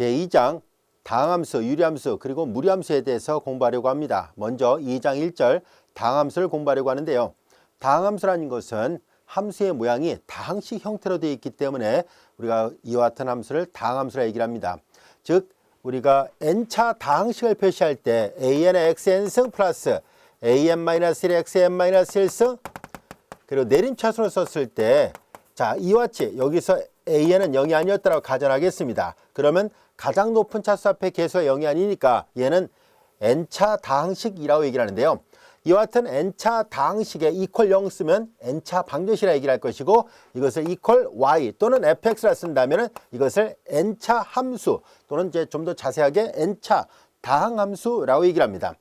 제2장 다항함수, 유리함수, 그리고 무리함수에 대해서 공부하려고 합니다. 먼저 2장 1절 다항함수를 공부하려고 하는데요. 다항함수라는 것은 함수의 모양이 다항식 형태로 되어 있기 때문에 우리가 이와 같은 함수를 다항함수라 얘기를 합니다. 즉 우리가 n차 다항식을 표시할 때 an의 xn승 플러스 an-1의 xn-1승 그리고 내림차수로 썼을 때 자, 이와 같이 여기서 AN은 0이 아니었다고 가정하겠습니다. 그러면 가장 높은 차수 앞에 개수가 0이 아니니까 얘는 N차 다항식이라고 얘기를 하는데요. 이와 같은 N차 다항식에 이퀄 0 쓰면 N차 방정식이라 얘기를 할 것이고 이것을 이퀄 Y 또는 fx라 쓴다면 이것을 N차 함수 또는 이제 좀 더 자세하게 N차 다항함수라고 얘기를 합니다.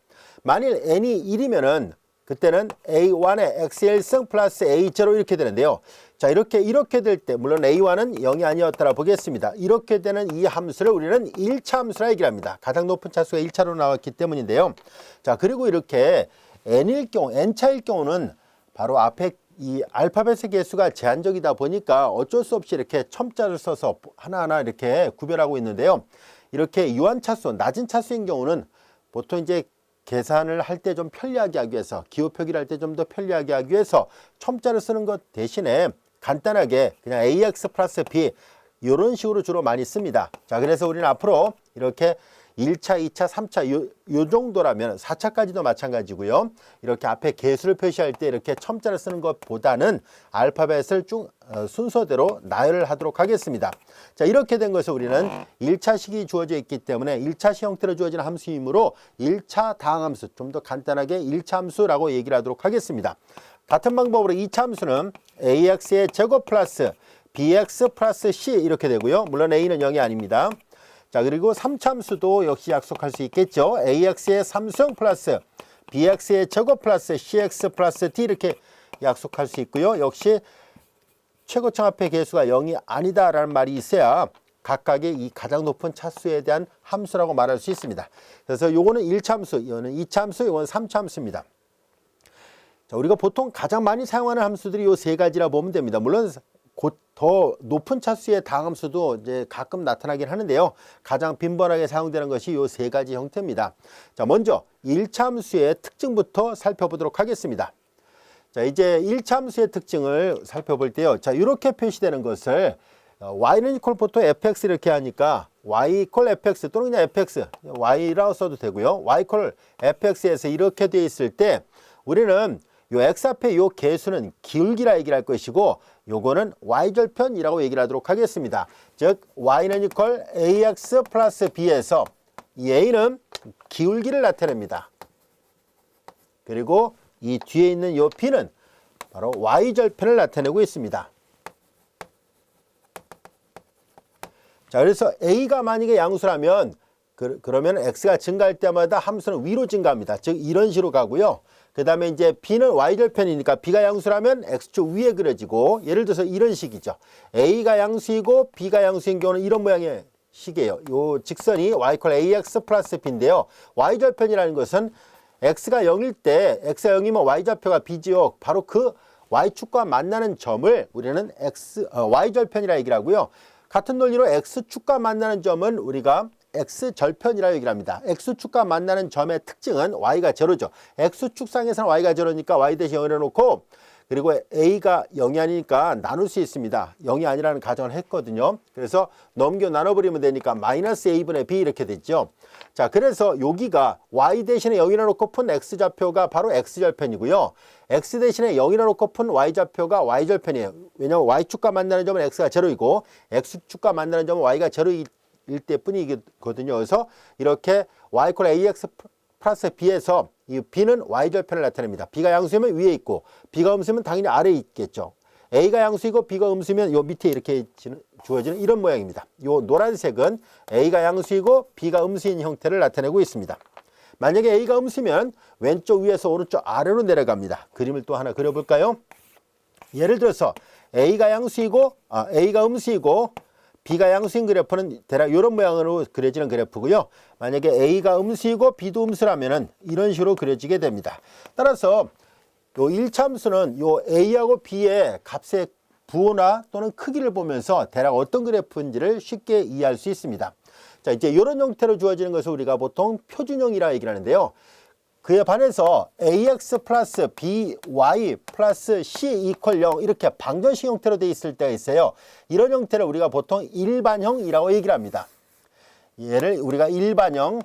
만일 N이 1이면은 그때는 A1의 X1승 플러스 A0 이렇게 되는데요. 자, 이렇게, 이렇게 될 때, 물론 A1은 0이 아니었다라 보겠습니다. 이렇게 되는 이 함수를 우리는 1차 함수라 얘기를 합니다. 가장 높은 차수가 1차로 나왔기 때문인데요. 자, 그리고 이렇게 N일 경우, N차일 경우는 바로 앞에 이 알파벳의 개수가 제한적이다 보니까 어쩔 수 없이 이렇게 첨자를 써서 하나하나 이렇게 구별하고 있는데요. 이렇게 유한 차수, 낮은 차수인 경우는 보통 이제 계산을 할 때 좀 편리하게 하기 위해서 기호 표기를 할 때 좀 더 편리하게 하기 위해서 첨자를 쓰는 것 대신에 간단하게 그냥 ax 플러스 b 이런 식으로 주로 많이 씁니다. 자 그래서 우리는 앞으로 이렇게 1차, 2차, 3차 요, 요 정도라면 4차까지도 마찬가지고요. 이렇게 앞에 개수를 표시할 때 이렇게 첨자를 쓰는 것보다는 알파벳을 쭉 어, 순서대로 나열을 하도록 하겠습니다. 자 이렇게 된 것을 우리는 1차식이 주어져 있기 때문에 1차식 형태로 주어진 함수이므로 1차 다항함수 좀 더 간단하게 1차 함수라고 얘기를 하도록 하겠습니다. 같은 방법으로 2차 함수는 ax의 제곱 플러스 bx 플러스 c 이렇게 되고요. 물론 a는 0이 아닙니다. 자 그리고 3참수도 역시 약속할 수 있겠죠. ax의 3승 플러스 bx의 제곱 플러스 cx 플러스 d 이렇게 약속할 수 있고요. 역시 최고점 앞의 개수가 0이 아니다라는 말이 있어야 각각의 이 가장 높은 차수에 대한 함수라고 말할 수 있습니다. 그래서 요거는 1참수, 이거는 2참수, 이거는 3참수입니다. 자, 우리가 보통 가장 많이 사용하는 함수들이 요 세 가지라 보면 됩니다. 물론 곧더 높은 차수의 다함수도 이제 가끔 나타나긴 하는데요. 가장 빈번하게 사용되는 것이 요 세 가지 형태입니다. 자, 먼저 1참수의 특징부터 살펴보도록 하겠습니다. 자, 이제 1참수의 특징을 살펴볼 때요. 자, 이렇게 표시되는 것을 어, y는 이퀄 보통 fx 이렇게 하니까 y 이퀄 fx 또는 그냥 fx, y라고 써도 되고요. y 이퀄 fx에서 이렇게 되어 있을 때 우리는 요 x 앞에 요 개수는 기울기라 얘기를 할 것이고 요거는 y절편이라고 얘기를 하도록 하겠습니다. 즉 y는 이퀄 ax 플러스 b에서 이 a는 기울기를 나타냅니다. 그리고 이 뒤에 있는 요 b는 바로 y절편을 나타내고 있습니다. 자, 그래서 a가 만약에 양수라면 그, 그러면 x가 증가할 때마다 함수는 위로 증가합니다. 즉 이런 식으로 가고요. 그 다음에 이제 b는 y절편이니까 b가 양수라면 x축 위에 그려지고 예를 들어서 이런 식이죠. a가 양수이고 b가 양수인 경우는 이런 모양의 식이에요. 요 직선이 y 콜 ax 플러스 b인데요. y절편이라는 것은 x가 0일 때 x가 0이면 y좌표가 b지요. 바로 그 y축과 만나는 점을 우리는 x, 어, y절편이라 얘기를 하고요. 같은 논리로 x축과 만나는 점은 우리가 x절편이라고 얘기를 합니다. x축과 만나는 점의 특징은 y가 제로죠. x축상에서는 y가 제로니까 y 대신 0을 해놓고 그리고 a가 0이 아니니까 나눌 수 있습니다. 0이 아니라는 가정을 했거든요. 그래서 넘겨 나눠버리면 되니까 마이너스 a분의 b 이렇게 됐죠. 자, 그래서 여기가 y 대신에 0이라 놓고 푼 x좌표가 바로 x절편이고요. x 대신에 0이라 놓고 푼 y좌표가 y절편이에요. 왜냐하면 y축과 만나는 점은 x가 제로이고 x축과 만나는 점은 y가 제로 일 때뿐이거든요. 그래서 이렇게 y 콜 ax 플러스 b에서 이 b는 y절편을 나타냅니다. b가 양수면 위에 있고 b가 음수면 당연히 아래에 있겠죠. a가 양수이고 b가 음수면 요 밑에 이렇게 주어지는 이런 모양입니다. 요 노란색은 a가 양수이고 b가 음수인 형태를 나타내고 있습니다. 만약에 a가 음수면 왼쪽 위에서 오른쪽 아래로 내려갑니다. 그림을 또 하나 그려볼까요? 예를 들어서 a가 양수이고 아, a가 음수이고 B가 양수인 그래프는 대략 이런 모양으로 그려지는 그래프고요. 만약에 A가 음수이고 B도 음수라면 이런 식으로 그려지게 됩니다. 따라서 요 1참수는 요 A하고 B의 값의 부호나 또는 크기를 보면서 대략 어떤 그래프인지를 쉽게 이해할 수 있습니다. 자, 이제 이런 형태로 주어지는 것을 우리가 보통 표준형이라 얘기를 하는데요. 그에 반해서 ax 플러스 by 플러스 c 이퀄 0 이렇게 방정식 형태로 되어 있을 때가 있어요. 이런 형태를 우리가 보통 일반형이라고 얘기를 합니다. 얘를 우리가 일반형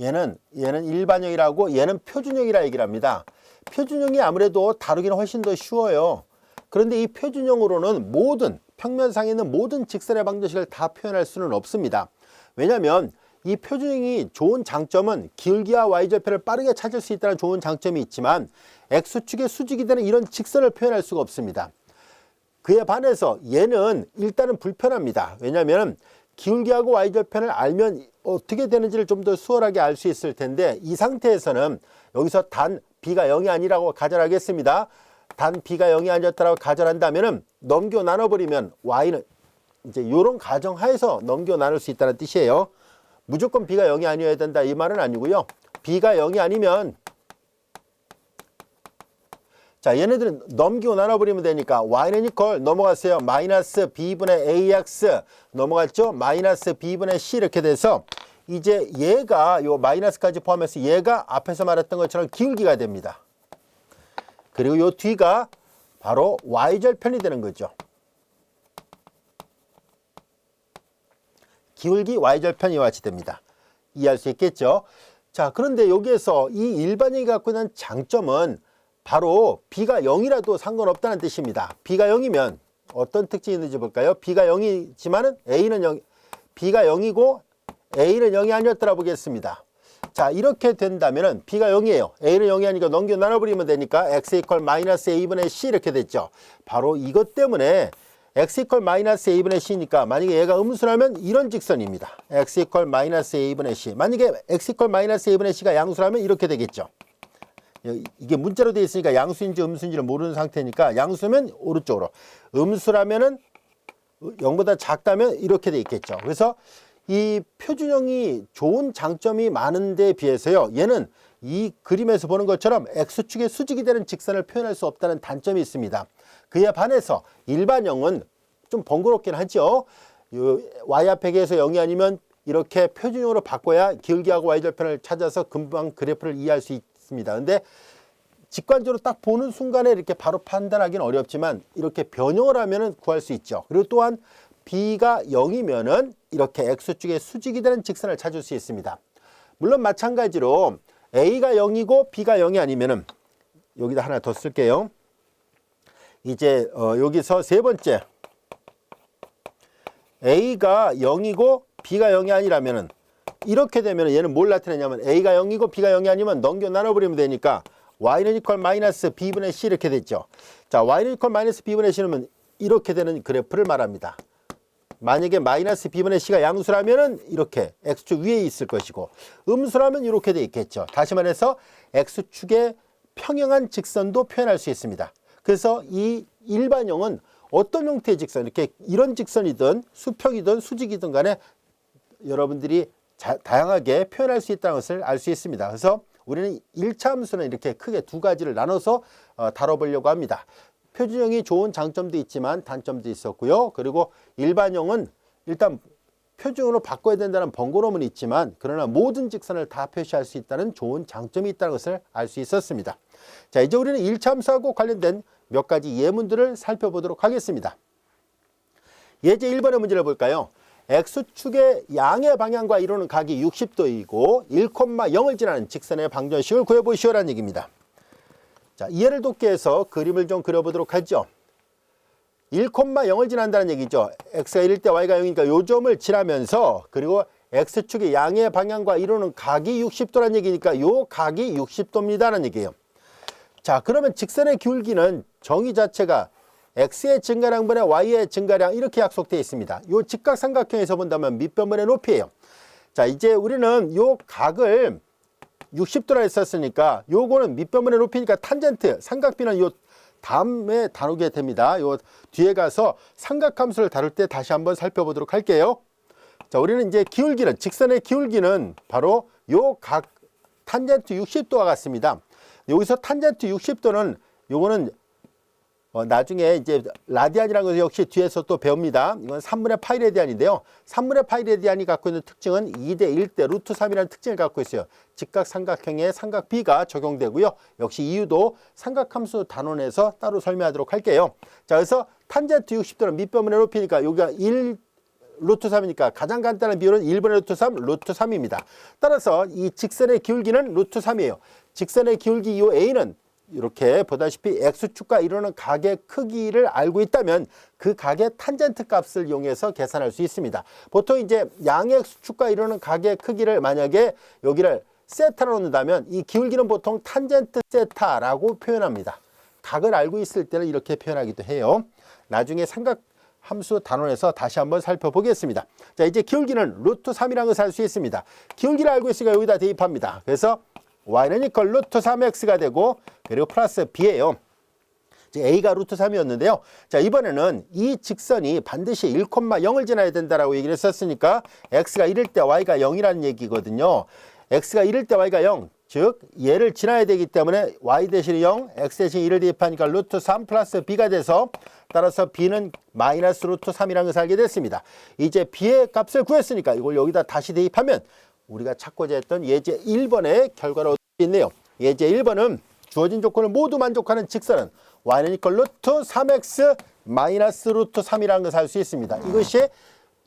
얘는 얘는 일반형이라고 얘는 표준형이라 얘기를 합니다. 표준형이 아무래도 다루기는 훨씬 더 쉬워요. 그런데 이 표준형으로는 모든 평면상에 있는 모든 직선의 방정식을 다 표현할 수는 없습니다. 왜냐하면 이 표준형이 좋은 장점은 기울기와 y절편을 빠르게 찾을 수 있다는 좋은 장점이 있지만 x축의 수직이 되는 이런 직선을 표현할 수가 없습니다. 그에 반해서 얘는 일단은 불편합니다. 왜냐하면 기울기하고 y절편을 알면 어떻게 되는지를 좀 더 수월하게 알 수 있을 텐데 이 상태에서는 여기서 단 b가 0이 아니라고 가정하겠습니다. 단 b가 0이 아니었다고 가정한다면은 넘겨 나눠버리면 y는 이제 이런 가정하에서 넘겨 나눌 수 있다는 뜻이에요. 무조건 b가 0이 아니어야 된다 이 말은 아니고요. b가 0이 아니면 자 얘네들은 넘기고 나눠버리면 되니까 y는 이퀄 넘어갔어요. 마이너스 b분의 ax 넘어갔죠. 마이너스 b분의 c 이렇게 돼서 이제 얘가 요 마이너스까지 포함해서 얘가 앞에서 말했던 것처럼 기울기가 됩니다. 그리고 요 뒤가 바로 y절편이 되는 거죠. 기울기 y절편이 같이 됩니다. 이해할 수 있겠죠? 자, 그런데 여기에서 이 일반형이 갖고 있는 장점은 바로 b가 0이라도 상관없다는 뜻입니다. b가 0이면 어떤 특징이 있는지 볼까요? b가 0이지만은 a는 0, b가 0이고 a는 0이 아니었더라 보겠습니다. 자, 이렇게 된다면은 b가 0이에요. a는 0이 아니니까 넘겨 나눠버리면 되니까 x 이퀄 마이너스 a분의 c 이렇게 됐죠. 바로 이것 때문에 x 이퀄 마이너스 a분의 c니까 만약에 얘가 음수라면 이런 직선입니다. x 이퀄 마이너스 a분의 c. 만약에 x 이퀄 마이너스 a분의 c가 양수라면 이렇게 되겠죠. 이게 문자로 되어 있으니까 양수인지 음수인지를 모르는 상태니까 양수면 오른쪽으로 음수라면은 0보다 작다면 이렇게 돼 있겠죠. 그래서 이 표준형이 좋은 장점이 많은데 비해서요. 얘는 이 그림에서 보는 것처럼 x축의 수직이 되는 직선을 표현할 수 없다는 단점이 있습니다. 그에 반해서 일반형은 좀 번거롭긴 하죠. y 앞에 계에서 0이 아니면 이렇게 표준형으로 바꿔야 기울기하고 y절편을 찾아서 금방 그래프를 이해할 수 있습니다. 근데 직관적으로 딱 보는 순간에 이렇게 바로 판단하기는 어렵지만 이렇게 변형을 하면 구할 수 있죠. 그리고 또한 b가 0이면은 이렇게 x축의 수직이 되는 직선을 찾을 수 있습니다. 물론 마찬가지로 a가 0이고 b가 0이 아니면은 여기다 하나 더 쓸게요. 이제 어 여기서 세 번째 a가 0이고 b가 0이 아니라면은 이렇게 되면 얘는 뭘 나타내냐면 a가 0이고 b가 0이 아니면 넘겨 나눠버리면 되니까 y는 이퀄 마이너스 b분의 c 이렇게 됐죠. 자 y는 이퀄 마이너스 b분의 c는 이렇게 되는 그래프를 말합니다. 만약에 마이너스 b분의 c가 양수라면은 이렇게 x축 위에 있을 것이고 음수라면 이렇게 돼 있겠죠. 다시 말해서 x축의 평행한 직선도 표현할 수 있습니다. 그래서 이 일반형은 어떤 형태의 직선, 이렇게 이런 직선이든 수평이든 수직이든 간에 여러분들이 자, 다양하게 표현할 수 있다는 것을 알 수 있습니다. 그래서 우리는 1차 함수는 이렇게 크게 두 가지를 나눠서 어, 다뤄보려고 합니다. 표준형이 좋은 장점도 있지만 단점도 있었고요. 그리고 일반형은 일단 표준으로 바꿔야 된다는 번거로움은 있지만 그러나 모든 직선을 다 표시할 수 있다는 좋은 장점이 있다는 것을 알 수 있었습니다. 자 이제 우리는 1차 함수하고 관련된 몇 가지 예문들을 살펴보도록 하겠습니다. 예제 1번의 문제를 볼까요? X축의 양의 방향과 이루는 각이 60도이고 1,0을 지나는 직선의 방정식을 구해보시오라는 얘기입니다. 자, 이해를 돕기 위해서 그림을 좀 그려보도록 하죠. 1,0을 지난다는 얘기죠. x가 1일 때 y가 0이니까 요 점을 지나면서 그리고 x축의 양의 방향과 이루는 각이 60도라는 얘기니까 요 각이 60도입니다라는 얘기예요. 자, 그러면 직선의 기울기는 정의 자체가 x의 증가량분의 y의 증가량 이렇게 약속되어 있습니다. 요 직각삼각형에서 본다면 밑변분의 높이예요. 자, 이제 우리는 요 각을 60도라 했었으니까 요거는 밑변분의 높이니까 탄젠트, 삼각비는 요 다음에 다루게 됩니다. 요 뒤에 가서 삼각함수를 다룰 때 다시 한번 살펴보도록 할게요. 자, 우리는 이제 기울기는 직선의 기울기는 바로 요 각 탄젠트 60도와 같습니다. 여기서 탄젠트 60도는 요거는 어, 나중에 이제 라디안이라는 것을 역시 뒤에서 또 배웁니다. 이건 3분의 파이 레디안인데요. 3분의 파이 레디안이 갖고 있는 특징은 2대 1대 루트 3이라는 특징을 갖고 있어요. 직각 삼각형에 삼각 B가 적용되고요. 역시 이유도 삼각함수 단원에서 따로 설명하도록 할게요. 자, 그래서 탄젠트 60도는 밑변분의 높이니까 여기가 1 루트 3이니까 가장 간단한 비율은 1분의 루트 3, 루트 3입니다. 따라서 이 직선의 기울기는 루트 3이에요. 직선의 기울기 이 A는 이렇게 보다시피 x축과 이루는 각의 크기를 알고 있다면 그 각의 탄젠트 값을 이용해서 계산할 수 있습니다. 보통 이제 양x축과 이루는 각의 크기를 만약에 여기를 세타로 놓는다면 이 기울기는 보통 탄젠트 세타라고 표현합니다. 각을 알고 있을 때는 이렇게 표현하기도 해요. 나중에 삼각 함수 단원에서 다시 한번 살펴보겠습니다. 자, 이제 기울기는 루트 3이라는 것을 알 수 있습니다. 기울기를 알고 있으니까 여기다 대입합니다. 그래서 y는 이퀄 루트 3x가 되고 그리고 플러스 b예요. a가 루트 3이었는데요. 자, 이번에는 이 직선이 반드시 1,0을 지나야 된다라고 얘기를 했었으니까 x가 1일 때 y가 0이라는 얘기거든요. x가 1일 때 y가 0, 즉 얘를 지나야 되기 때문에 y 대신 0, x 대신 1을 대입하니까 루트 3 플러스 b가 돼서 따라서 b는 마이너스 루트 3이라는 것을 알게 됐습니다. 이제 b의 값을 구했으니까 이걸 여기다 다시 대입하면 우리가 찾고자 했던 예제 1번의 결과를 얻을 수 있네요. 예제 1번은 주어진 조건을 모두 만족하는 직선은 이퀄 루트 3x 마이너스 루트 3이라는 것을 알 수 있습니다. 이것이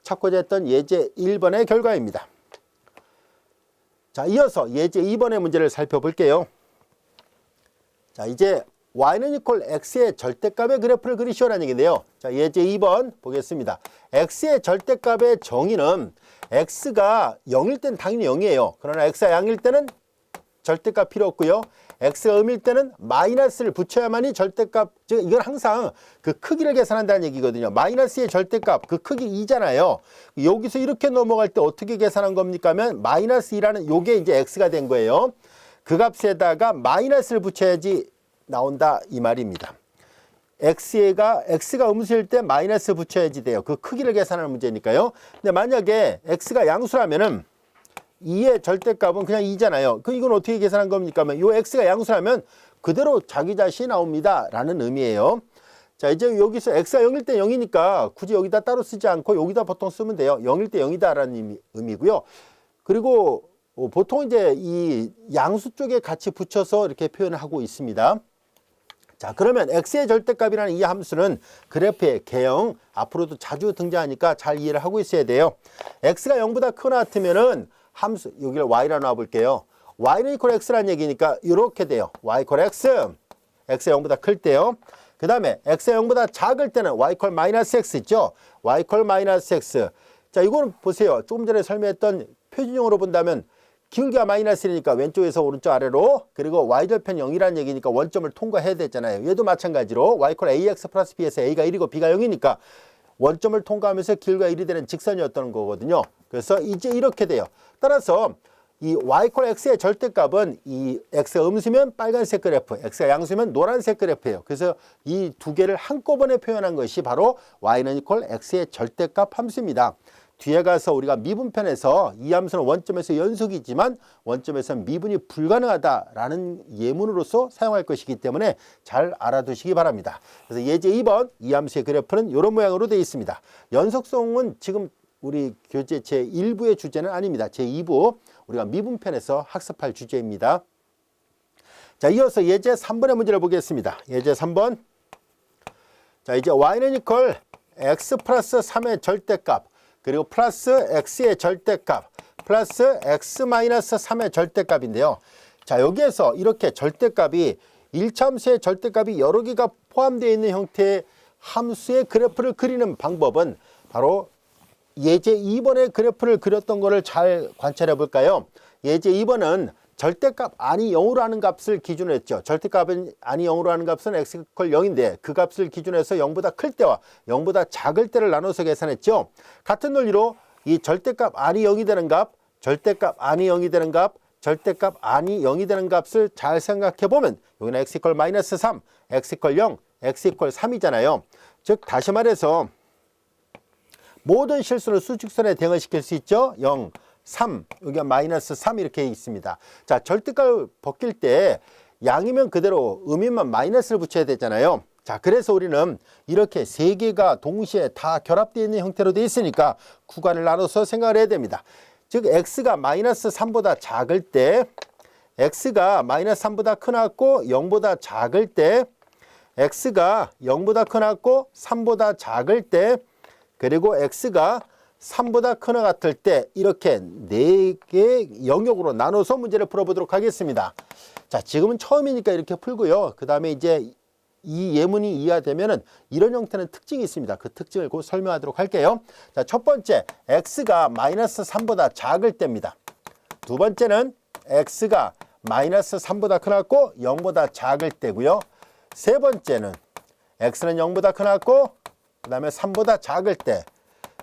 찾고자 했던 예제 1번의 결과입니다. 자, 이어서 예제 2번의 문제를 살펴볼게요. 자, 이제 y는 이퀄 x의 절대값의 그래프를 그리시오라는 얘기인데요. 자, 예제 2번 보겠습니다. x의 절대값의 정의는 x가 0일 때는 당연히 0이에요. 그러나 x가 양일 때는 절대값 필요 없고요. x가 음일 때는 마이너스를 붙여야만이 절대값, 즉 이건 항상 그 크기를 계산한다는 얘기거든요. 마이너스의 절대값, 그 크기 2잖아요. 여기서 이렇게 넘어갈 때 어떻게 계산한 겁니까 하면 마이너스 2라는 요게 이제 x가 된 거예요. 그 값에다가 마이너스를 붙여야지 나온다 이 말입니다. X가 x가 음수일 때 마이너스 붙여야지 돼요. 그 크기를 계산하는 문제니까요. 근데 만약에 x가 양수라면은 2의 절대값은 그냥 2잖아요. 그 이건 어떻게 계산한 겁니까? 요 x가 양수라면 그대로 자기 자신이 나옵니다라는 의미예요. 자, 이제 여기서 x가 0일 때 0이니까 굳이 여기다 따로 쓰지 않고 여기다 보통 쓰면 돼요. 0일 때 0이다라는 의미, 의미고요. 그리고 어, 보통 이제 이 양수 쪽에 같이 붙여서 이렇게 표현을 하고 있습니다. 자, 그러면 x의 절대값이라는 이 함수는 그래프의 개형 앞으로도 자주 등장하니까 잘 이해를 하고 있어야 돼요. x가 0보다 크거나 같으면은 함수 여기를 y라 놔 볼게요. y는 이퀄 x라는 얘기니까 이렇게 돼요. y 이퀄 x. x가 0보다 클 때요. 그 다음에 x가 0보다 작을 때는 y 이퀄 마이너스 x 있죠. y 이퀄 마이너스 x. 자, 이거는 보세요. 조금 전에 설명했던 표준형으로 본다면 기울기가 마이너스니까 왼쪽에서 오른쪽 아래로 그리고 y절편 0이라는 얘기니까 원점을 통과해야 되잖아요. 얘도 마찬가지로 y 콜 ax 플러스 b에서 a가 1이고 b가 0이니까 원점을 통과하면서 기울기가 1이 되는 직선이었던 거거든요. 그래서 이제 이렇게 돼요. 따라서 이 y 콜 x의 절대값은 이 x가 음수면 빨간색 그래프, x가 양수면 노란색 그래프예요. 그래서 이 두 개를 한꺼번에 표현한 것이 바로 y는 이퀄 x의 절대값 함수입니다. 뒤에 가서 우리가 미분편에서 이 함수는 원점에서 연속이지만 원점에서는 미분이 불가능하다라는 예문으로서 사용할 것이기 때문에 잘 알아두시기 바랍니다. 그래서 예제 2번 이 함수의 그래프는 이런 모양으로 되어 있습니다. 연속성은 지금 우리 교재 제1부의 주제는 아닙니다. 제2부 우리가 미분편에서 학습할 주제입니다. 자, 이어서 예제 3번의 문제를 보겠습니다. 예제 3번. 자, 이제 y는 이퀄 x 플러스 3의 절대값 그리고 플러스 x의 절대값 플러스 x 마이너스 3의 절대값인데요. 자 여기에서 이렇게 절대값이 1차함수의 절대값이 여러 개가 포함되어 있는 형태의 함수의 그래프를 그리는 방법은 바로 예제 2번의 그래프를 그렸던 거를 잘 관찰해 볼까요? 예제 2번은 절대값 아니 0으로 하는 값을 기준으로 했죠. 절대값은 아니 0으로 하는 값은 x 이퀄 0인데 그 값을 기준으로 해서 0보다 클 때와 0보다 작을 때를 나눠서 계산했죠. 같은 논리로 이 절대값 아니 0이 되는 값, 절대값 아니 0이 되는 값, 절대값 아니 0이 되는 값을 잘 생각해 보면 여기는 x 이퀄 마이너스 3, x 이퀄 0, x 이퀄 3이잖아요. 즉 다시 말해서 모든 실수를 수직선에 대응시킬 수 있죠. 0, 3, 여기가 마이너스 3 이렇게 있습니다. 자, 절대값을 벗길 때 양이면 그대로 음이면 마이너스를 붙여야 되잖아요. 자, 그래서 우리는 이렇게 세 개가 동시에 다 결합되어 있는 형태로 되어 있으니까 구간을 나눠서 생각을 해야 됩니다. 즉, x가 마이너스 3보다 작을 때, x가 마이너스 3보다 크나고 0보다 작을 때, x가 0보다 크나고 3보다 작을 때, 그리고 x가 3보다 크나 같을 때 이렇게 네 개 영역으로 나눠서 문제를 풀어보도록 하겠습니다. 자, 지금은 처음이니까 이렇게 풀고요. 그 다음에 이제 이 예문이 이해되면은 이런 형태는 특징이 있습니다. 그 특징을 곧 설명하도록 할게요. 자, 첫 번째, x가 마이너스 3보다 작을 때입니다. 두 번째는 x가 마이너스 3보다 크나고 0보다 작을 때고요. 세 번째는 x는 0보다 크나고 그 다음에 3보다 작을 때.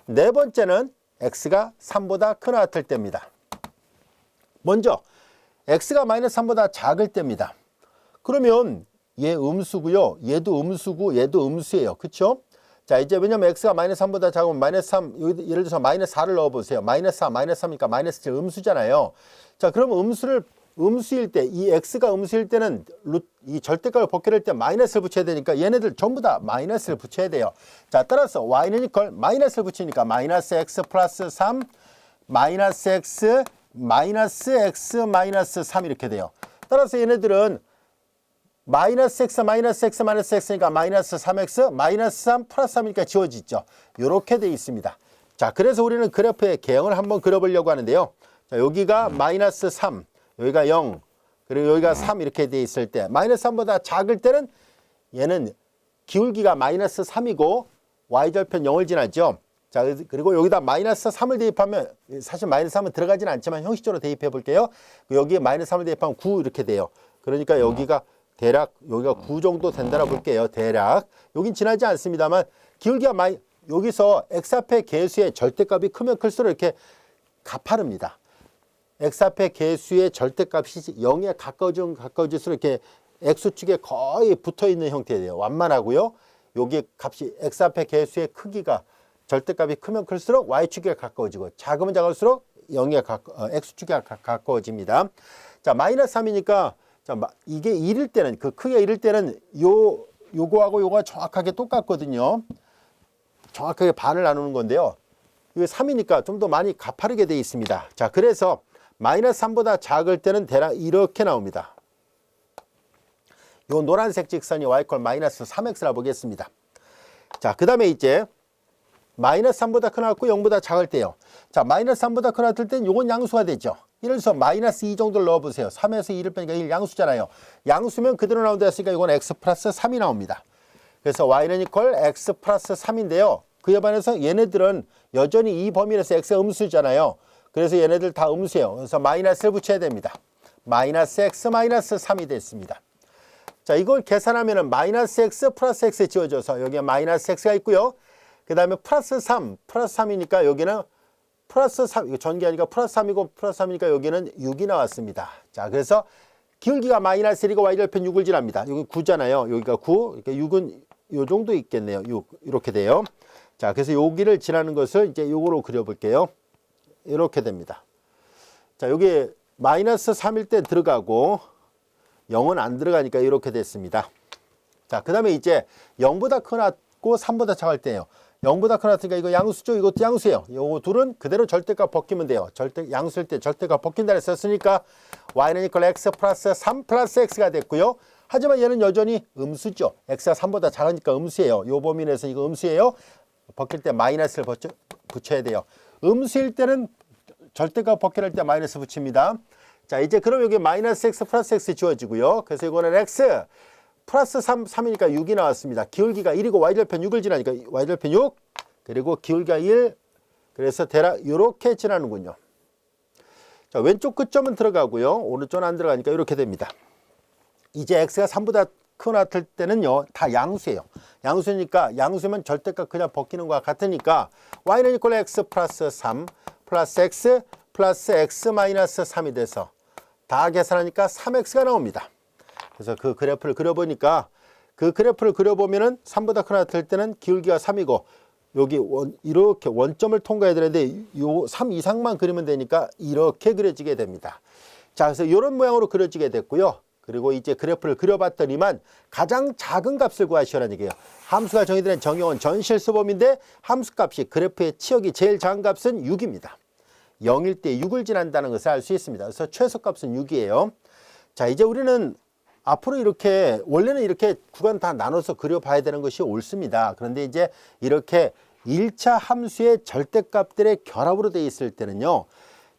네 번째는 x가 3보다 크나 같을 때입니다. 먼저 x가 마이너스 3보다 작을 때입니다. 그러면 얘 음수고요. 얘도 음수고 얘도 음수예요. 그렇죠? 자 이제 왜냐면 x가 마이너스 3보다 작으면 마이너스 3 여기 예를 들어서 마이너스 4를 넣어보세요. 마이너스 4 마이너스 3이니까 마이너스 7 음수잖아요. 자 그러면 음수를 음수일 때 이 x가 음수일 때는 루, 이 절대값을 복귀할 때 마이너스를 붙여야 되니까 얘네들 전부 다 마이너스를 붙여야 돼요. 자 따라서 y는 이퀄 마이너스를 붙이니까 마이너스 x 플러스 3 마이너스 x 마이너스 x 마이너스 3 이렇게 돼요. 따라서 얘네들은 마이너스 x 마이너스 x 마이너스 x니까 마이너스 3x 마이너스 3 플러스 3이니까 지워지죠. 이렇게 돼 있습니다. 자 그래서 우리는 그래프의 개형을 한번 그려보려고 하는데요. 자 여기가 마이너스 3 여기가 0 그리고 여기가 3 이렇게 돼 있을 때 마이너스 3보다 작을 때는 얘는 기울기가 마이너스 3이고 y절편 0을 지나죠. 자 그리고 여기다 마이너스 3을 대입하면 사실 마이너스 3은 들어가지는 않지만 형식적으로 대입해 볼게요. 여기에 마이너스 3을 대입하면 9 이렇게 돼요. 그러니까 여기가 대략 여기가 9 정도 된다고 볼게요. 대략 여긴 지나지 않습니다만 기울기가 많이 여기서 x 앞의 개수의 절대값이 크면 클수록 이렇게 가파릅니다. X 앞의 개수의 절대값이 0에 가까워지면 가까워질수록 이렇게 x축에 거의 붙어 있는 형태예요. 완만하고요. 여기 값이 x 앞의 개수의 크기가 절대값이 크면 클수록 y축에 가까워지고 작으면 작을수록 0에 가까, 어, x축에 가, 가까워집니다. 자, 마이너스 3이니까 자, 이게 1일 때는 그 크기가 1일 때는 요 요거하고 요거가 정확하게 똑같거든요. 정확하게 반을 나누는 건데요. 이게 3이니까 좀 더 많이 가파르게 되어 있습니다. 자, 그래서 마이너스 3보다 작을 때는 대략 이렇게 나옵니다. 요 노란색 직선이 y콜 마이너스 3x라 보겠습니다. 자, 그 다음에 이제 마이너스 3보다 크나고 0보다 작을 때요. 자, 마이너스 3보다 크나들 땐 요건 양수가 되죠. 예를 들어서 마이너스 2 정도를 넣어보세요. 3에서 2를 빼니까 1 양수잖아요. 양수면 그대로 나온다 했으니까 이건 x 플러스 3이 나옵니다. 그래서 y는 이퀄 x 플러스 3인데요. 그에 반해서 얘네들은 여전히 이 범위 내에서 x가 음수잖아요. 그래서 얘네들 다 음수예요. 그래서 마이너스를 붙여야 됩니다. 마이너스 x 마이너스 3이 됐습니다. 자, 이걸 계산하면 은 마이너스 x 플러스 x 지워져서 여기에 마이너스 x가 있고요. 그 다음에 플러스 3, 플러스 3이니까 여기는 플러스 3, 이거 전기하니까 플러스 3이고 플러스 3이니까 여기는 6이 나왔습니다. 자, 그래서 기울기가 마이너스 1이고 y절편 6을 지납니다. 여기 9잖아요. 여기가 9, 그러니까 6은 요 정도 있겠네요. 6, 이렇게 돼요. 자, 그래서 여기를 지나는 것을 이제 요거로 그려볼게요. 이렇게 됩니다. 자, 여기 마이너스 3일 때 들어가고 0은 안 들어가니까 이렇게 됐습니다. 자, 그 다음에 이제 0보다 크고 3보다 작을 때예요. 0보다 크나니까 이거 양수죠. 이것도 양수예요. 요거 둘은 그대로 절대값 벗기면 돼요. 절대 양수일 때 절대값 벗긴다 했었으니까 y는 이퀄 x 플러스 3 플러스 x가 됐고요. 하지만 얘는 여전히 음수죠. x가 3보다 작으니까 음수예요. 요 범위 내에서 이거 음수예요. 벗길 때 마이너스를 붙여, 붙여야 돼요. 음수일 때는 절대값 벗기할 때 마이너스 붙입니다. 자 이제 그럼 여기 마이너스 x 플러스 x 지워지고요. 그래서 이거는 x 플러스 3, 3이니까 6이 나왔습니다. 기울기가 1이고 y절편 6을 지나니까 y절편 6 그리고 기울기가 1 그래서 대략 이렇게 지나는군요. 자 왼쪽 끝점은 들어가고요. 오른쪽은 안 들어가니까 이렇게 됩니다. 이제 x가 3보다 크나 같을 때는요. 다 양수예요. 양수니까 양수면 절대값 그냥 벗기는 것과 같으니까 y는 이퀄 x 플러스 3 플러스 x 플러스 x 마이너스 3이 돼서 다 계산하니까 3x가 나옵니다. 그래서 그 그래프를 그려보니까 그 그래프를 그려보면은 3보다 크나 될 때는 기울기가 3이고 여기 원, 이렇게 원점을 통과해야 되는데 요 3 이상만 그리면 되니까 이렇게 그려지게 됩니다. 자, 그래서 이런 모양으로 그려지게 됐고요. 그리고 이제 그래프를 그려봤더니만 가장 작은 값을 구하시라는 얘기예요. 함수가 정의된 정형은 전실수범인데 함수값이 그래프의 치역이 제일 작은 값은 6입니다. 0일 때 6을 지난다는 것을 알 수 있습니다. 그래서 최소값은 6이에요. 자, 이제 우리는 앞으로 이렇게 원래는 이렇게 구간 다 나눠서 그려봐야 되는 것이 옳습니다. 그런데 이제 이렇게 1차 함수의 절대값들의 결합으로 돼 있을 때는요.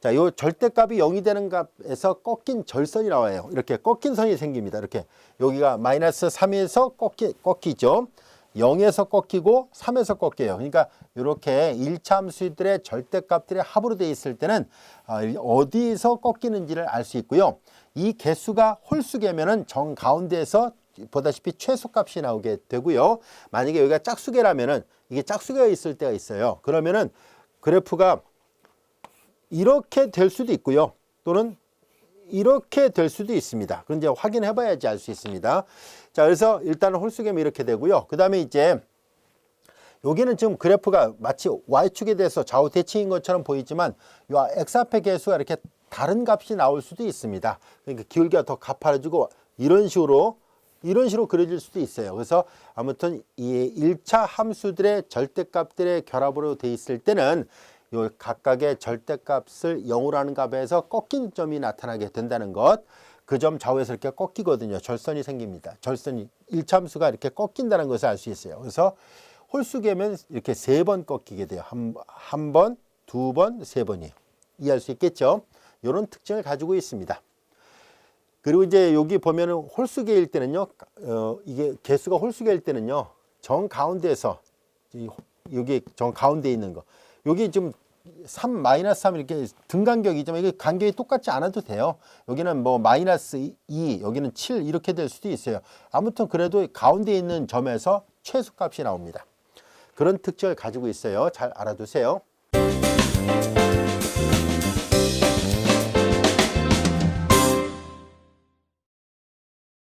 자, 요 절대값이 0이 되는 값에서 꺾인 절선이 나와요. 이렇게 꺾인 선이 생깁니다. 이렇게 여기가 마이너스 3에서 꺾이, 꺾이죠. 0에서 꺾이고 3에서 꺾여요. 그러니까 이렇게 1차 함수들의 절대값들의 합으로 돼 있을 때는 아, 어디서 꺾이는지를 알 수 있고요. 이 개수가 홀수개면은 정 가운데에서 보다시피 최소값이 나오게 되고요. 만약에 여기가 짝수개라면은 이게 짝수개가 있을 때가 있어요. 그러면은 그래프가 이렇게 될 수도 있고요. 또는 이렇게 될 수도 있습니다. 그건 이제 확인해 봐야지 알 수 있습니다. 자, 그래서 일단은 홀수개면 이렇게 되고요. 그 다음에 이제 여기는 지금 그래프가 마치 y축에 대해서 좌우 대칭인 것처럼 보이지만 이 x앞의 개수가 이렇게 다른 값이 나올 수도 있습니다. 그러니까 기울기가 더 가파라지고 이런 식으로 이런 식으로 그려질 수도 있어요. 그래서 아무튼 이 1차 함수들의 절대값들의 결합으로 돼 있을 때는 요 각각의 절대값을 0으로 하는 값에서 꺾인 점이 나타나게 된다는 것. 그 점 좌우에서 이렇게 꺾이거든요. 절선이 생깁니다. 절선이 1차 함수가 이렇게 꺾인다는 것을 알 수 있어요. 그래서 홀수개면 이렇게 세 번 꺾이게 돼요. 한, 한 번, 두 번, 세 번이에요. 이해할 수 있겠죠? 이런 특징을 가지고 있습니다. 그리고 이제 여기 보면은 홀수개일 때는요, 어, 이게 개수가 홀수개일 때는요, 정 가운데에서 여기 정 가운데 있는 거, 여기 좀3 마이너스 3 이렇게 등 간격이지만 이게 간격이 똑같지 않아도 돼요. 여기는 뭐 마이너스 2, 여기는 7 이렇게 될 수도 있어요. 아무튼 그래도 가운데 있는 점에서 최소값이 나옵니다. 그런 특징을 가지고 있어요. 잘 알아두세요.